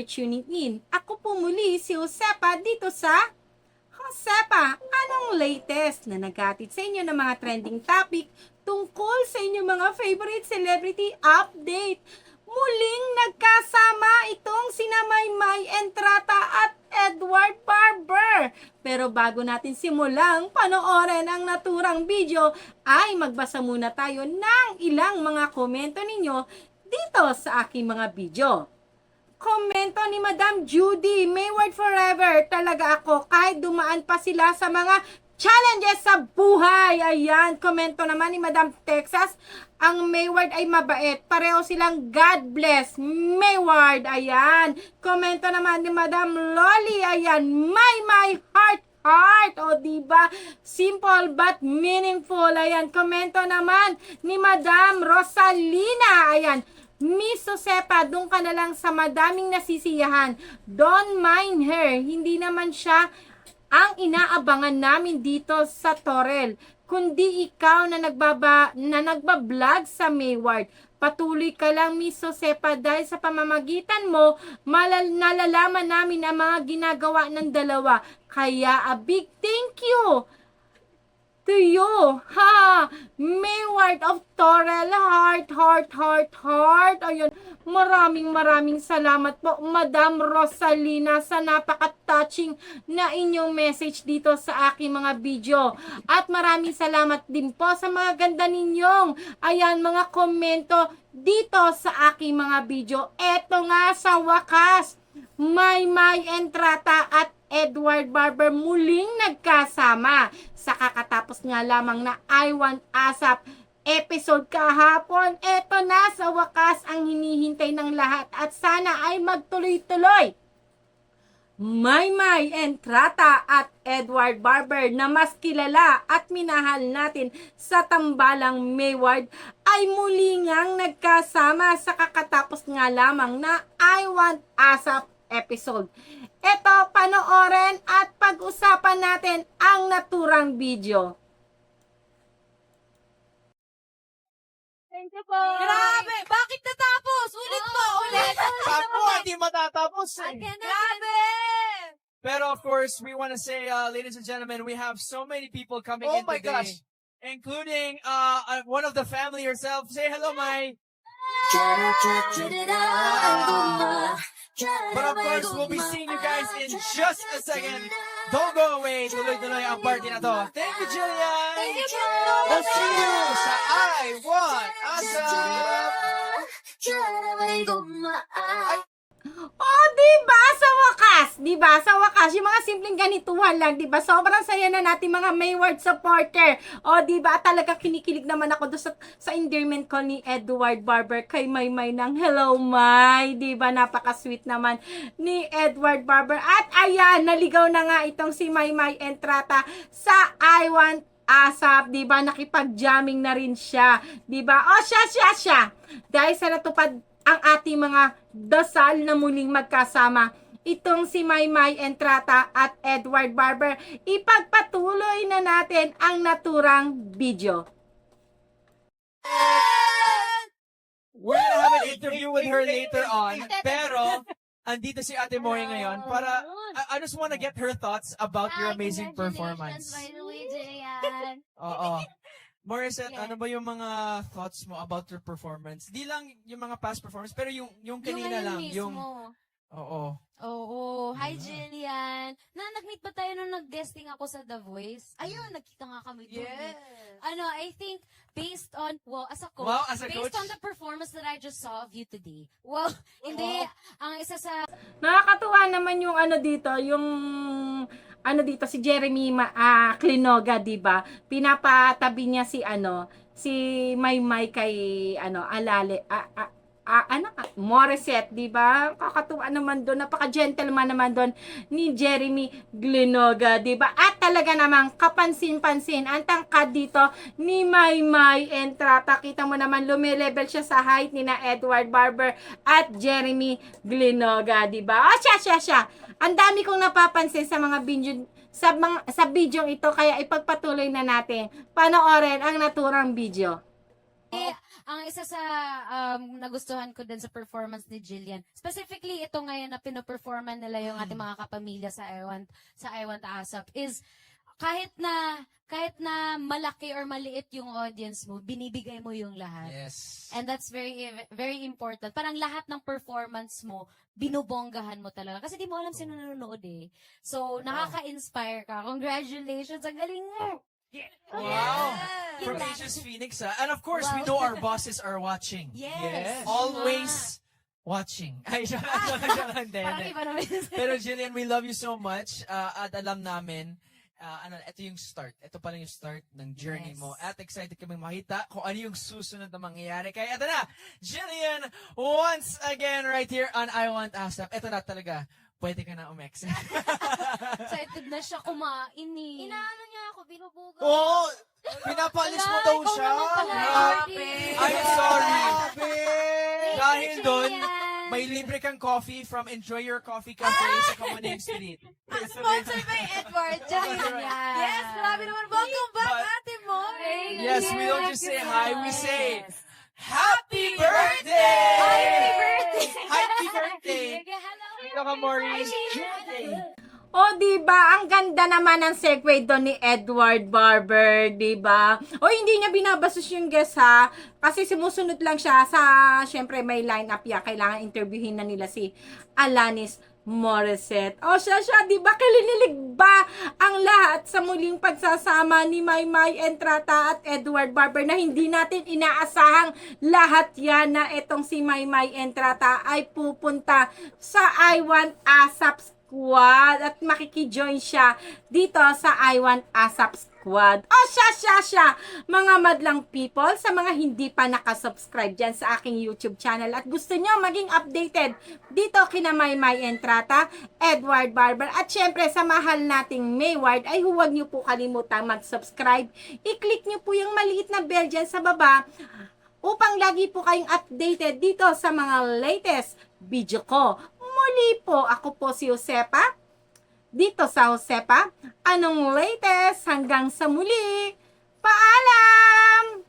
For tuning in. Ako po muli si Josepa dito sa Josepa. Anong latest na naghatid sa inyo ng mga trending topic tungkol sa inyong mga favorite celebrity update? Muling nagkasama itong sina Maymay Entrata at Edward Barber. Pero bago natin simulang panoorin ang naturang video, ay magbasa muna tayo ng ilang mga komento ninyo dito sa aking mga video. Komento ni Madam Judy, Mayward Forever. Talaga ako, kahit dumaan pa sila sa mga challenges sa buhay. Ayan, komento naman ni Madam Texas, ang Mayward ay mabait. Pareho silang God bless. Mayward, ayan. Komento naman ni Madam Lolly, ayan. My, my heart, heart. O, diba? Simple but meaningful. Ayan, komento naman ni Madam Rosalina. Ayan. Miss Josepa, doon ka na lang sa madaming nasisiyahan. Don't mind her. Hindi naman siya ang inaabangan namin dito sa Torel. Kundi ikaw na nagbaba na nagba-vlog sa Mayward. Patuloy ka lang, Miss Josepa, dahil sa pamamagitan mo, malal nalalaman namin ang mga ginagawa ng dalawa. Kaya a big thank you to you. Ha! Mayward of Torel. Heart, heart, heart, heart. Ayun. Maraming maraming salamat po, Madam Rosalina, sa napaka-touching na inyong message dito sa aking mga video. At maraming salamat din po sa mga ganda ninyong, ayan, mga komento dito sa aking mga video. Eto nga sa wakas, may may entrata at Edward Barber muling nagkasama sa kakatapos nga lamang na I Want ASAP episode kahapon. Eto na sa wakas ang hinihintay ng lahat at sana ay magtuloy-tuloy. May May Entrata at Edward Barber na mas kilala at minahal natin sa tambalang Mayward ay muli ngang nagkasama sa kakatapos nga lamang na I Want ASAP episode. Ito, panoorin at pag-usapan natin ang naturang video. Po. Grabe! Bakit natapos? Ulit po! Ulit! Ako, hindi matatapos eh. Grabe! Pero of course, we want to say, uh, ladies and gentlemen, we have so many people coming Oh in my today, gosh. including uh, uh, one of the family herself. Say hello, Mai. But of course, we'll be seeing you guys in just a second. Don't go away. Tuloy-tuloy ang party na to. Thank you, Jillian. Thank you! We'll see you sa I Want ASAP. Oh, di ba? Sa wakas, yung mga simpleng ganituhan lang, di ba? Sobrang saya na natin mga Mayward supporter. Oh, di ba? Talaga kinikilig naman ako doon sa, sa endearment call ni Edward Barber kay Maymay ng Hello May, di ba? Napaka-sweet naman ni Edward Barber. At ayan, naligaw na nga itong si Maymay Entrata sa I Want ASAP, 'di ba? Nakipag-jamming na rin siya, 'di ba? Oh, siya siya siya. Dahil sa natupad ang ating mga dasal na muling magkasama. Itong si Maymay Entrata at Edward Barber, ipagpatuloy na natin ang naturang video. We're gonna have an interview with her later on. Pero, andito si Ate Moy ngayon para, I, I just want to get her thoughts about your amazing performance. By the way, Jayan. Oo. Morissette, Yeah. ano ba yung mga thoughts mo about your performance? Di lang yung mga past performance, pero yung yung kanina yung lang, yung mismo. Oo. Oo. Hi, Yeah. Jillian. Na, nag-meet ba tayo nung nag-guesting ako sa The Voice? Ayun, nagkita nga kami doon. eh. Ano, I think, based on, well, as a coach, Wow, as a based coach. on the performance that I just saw of you today, well, hindi, ang isa sa Nakakatuwa naman yung ano dito, yung ano dito si Jeremy Ma, ah, Clinoga, 'di ba? Pinapatabi niya si ano, si Maymay kay ano, Alale, ah, ah, ah, ano, ah, Morissette, 'di ba? Kakatuwa naman doon, napaka-gentleman naman doon ni Jeremy Glinoga, 'di ba? At talaga namang kapansin-pansin ang tangkad dito ni Maymay Entrata. Kita mo naman lumilevel siya sa height ni na Edward Barber at Jeremy Glinoga, 'di ba? Ah, siya siya siya. Ang dami kong napapansin sa mga video sa mga sa video ito kaya ipagpatuloy na natin. Panoorin ang naturang video. Ang isa sa um, nagustuhan ko din sa performance ni Jillian. Specifically, ito ngayon na pinoperforman nila yung ating mga kapamilya sa I Want, sa I Want ASAP is kahit na kahit na malaki or maliit yung audience mo, binibigay mo yung lahat. Yes. And that's very very important. Parang lahat ng performance mo, binubonggahan mo talaga. Kasi di mo alam sino nanonood eh. So, nakaka-inspire ka. Congratulations! Ang galing mo! Wow. Yeah. From Asia's Phoenix, ah. And of course, we Wow. know our bosses are watching. Yes. Always watching. Ay, siya, siya, siya, hindi, Parang hindi. iba naman. Pero Jillian, we love you so much. ah, at alam namin, ah, ano, ito yung start. Ito pa lang yung start ng journey Yes. mo. At excited kami makita kung ano yung susunod na mangyayari. Kaya ito na, Jillian, once again, right here on I Want ASAP. Ito na talaga, pwede ka na umex. Excited na siya kumain eh. Inaano niya ako, binubuga. Oo! Pinapalis mo daw siya. Grabe. I'm sorry. Dahil doon, may libre kang coffee from Enjoy Your Coffee Cafe sa Kamuning Street. Sponsored by Edward. Edward. Yes, grabe naman. Welcome back, But- ate mo. Yes, we don't just say hi, we say, Yes. Happy birthday! Happy birthday! Happy birthday! Hello. Maurice. O, di ba? Ang ganda naman ng segue doon ni Edward Barber, di ba? O, hindi niya binabasos yung guest, ha? Kasi sumusunod lang siya sa, syempre, may line-up ya. Kailangan interviewin na nila si Alanis Morissette. O, siya, siya, di ba? Kilinilig ba ang lahat sa muling pagsasama ni Maymay Entrata at Edward Barber na hindi natin inaasahang lahat yan na etong si Maymay Entrata ay pupunta sa I Want ASAP Squad at makikijoin siya dito sa I Want ASAP Squad. O siya, siya, siya, mga madlang people, sa mga hindi pa nakasubscribe dyan sa aking YouTube channel at gusto nyo maging updated dito kina Maymay Entrata, Edward Barber at syempre sa mahal nating Mayward ay huwag nyo po kalimutang mag-subscribe. I-click nyo po yung maliit na bell dyan sa baba upang lagi po kayong updated dito sa mga latest video ko. Muli po, ako po si Josepa. Dito sa Josepa, anong latest hanggang sa muli? Paalam!